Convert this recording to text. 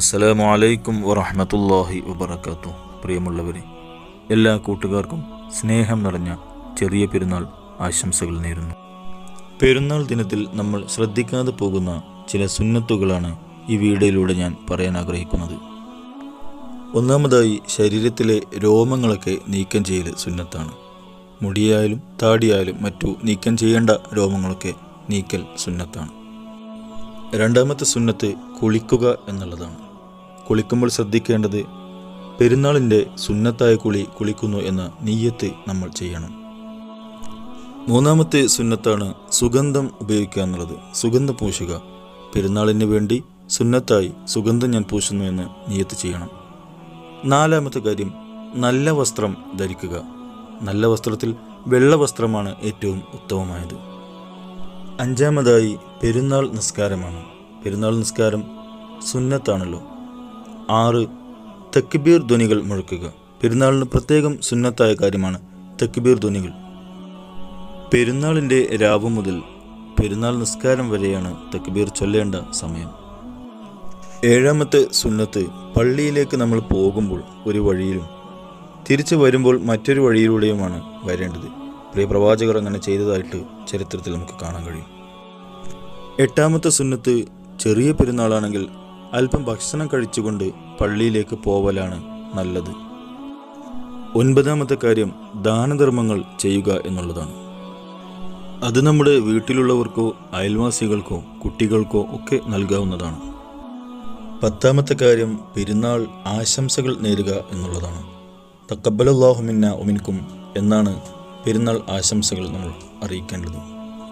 അസ്സലാമു അലൈക്കും വറഹ്മത്തുള്ളാഹി വബറകാതുഹു. പ്രിയമുള്ളവരെ എല്ലാ കൂട്ടുകാർക്കും സ്നേഹം നിറഞ്ഞ ചെറിയ പെരുന്നാൾ ആശംസകൾ നേരുന്നു. പെരുന്നാൾ ദിനത്തിൽ നമ്മൾ ശ്രദ്ധിക്കാതെ പോകുന്ന ചില സുന്നത്തുകളാണ് ഈ വീഡിയോയിലൂടെ ഞാൻ പറയാൻ ആഗ്രഹിക്കുന്നത്. ഒന്നാമതായി ശരീരത്തിലെ രോമങ്ങളൊക്കെ നീക്കം ചെയ്യൽ സുന്നത്താണ്. മുടിയായാലും താടിയായാലും മറ്റു നീക്കം ചെയ്യേണ്ട രോമങ്ങളൊക്കെ നീക്കൽ സുന്നത്താണ്. രണ്ടാമത്തെ സുന്നത്ത് കുളിക്കുക എന്നുള്ളതാണ്. കുളിക്കുമ്പോൾ ശ്രദ്ധിക്കേണ്ടത് പെരുന്നാളിന്റെ സുന്നത്തായ കുളി കുളിക്കുന്നു എന്ന നീയത്ത് നമ്മൾ ചെയ്യണം. മൂന്നാമത്തെ സുന്നത്താണ് സുഗന്ധം ഉപയോഗിക്കുക എന്നുള്ളത്. സുഗന്ധം പൂശുക പെരുന്നാളിന് വേണ്ടി സുന്നത്തായി സുഗന്ധം ഞാൻ പൂശുന്നു എന്ന് നീയത്ത് ചെയ്യണം. നാലാമത്തെ കാര്യം നല്ല വസ്ത്രം ധരിക്കുക. നല്ല വസ്ത്രത്തിൽ വെള്ള വസ്ത്രമാണ് ഏറ്റവും ഉത്തമമായത്. അഞ്ചാമതായി പെരുന്നാൾ നിസ്കാരമാണ്. പെരുന്നാൾ നിസ്കാരം സുന്നത്താണല്ലോ. ആറ് തക്ബീർ ധ്വനികൾ മുഴക്കുക. പെരുന്നാളിന് പ്രത്യേകം സുന്നത്തായ കാര്യമാണ് തക്ബീർ ധ്വനികൾ. പെരുന്നാളിന്റെ രാവ് മുതൽ പെരുന്നാൾ നിസ്കാരം വരെയാണ് തക്ബീർ ചൊല്ലേണ്ട സമയം. ഏഴാമത്തെ സുന്നത്ത് പള്ളിയിലേക്ക് നമ്മൾ പോകുമ്പോൾ ഒരു വഴിയിലും തിരിച്ചു വരുമ്പോൾ മറ്റൊരു വഴിയിലൂടെയുമാണ് വരേണ്ടത്. പ്രിയ പ്രവാചകർ അങ്ങനെ ചെയ്തതായിട്ട് ചരിത്രത്തിൽ നമുക്ക് കാണാൻ കഴിയും. എട്ടാമത്തെ സുന്നത്ത് ചെറിയ പെരുന്നാളാണെങ്കിൽ അല്പം ഭക്ഷണം കഴിച്ചുകൊണ്ട് പള്ളിയിലേക്ക് പോവലാണ് നല്ലത്. ഒൻപതാമത്തെ കാര്യം ദാനധർമ്മങ്ങൾ ചെയ്യുക എന്നുള്ളതാണ്. അത് നമ്മുടെ വീട്ടിലുള്ളവർക്കോ അയൽവാസികൾക്കോ കുട്ടികൾക്കോ ഒക്കെ നൽകാവുന്നതാണ്. പത്താമത്തെ കാര്യം പെരുന്നാൾ ആശംസകൾ നേരുക എന്നുള്ളതാണ്. തക്കബലാഹുമിന്ന ഒമിൻകും എന്നാണ് പെരുന്നാൾ ആശംസകൾ നമ്മൾ അറിയിക്കേണ്ടത്.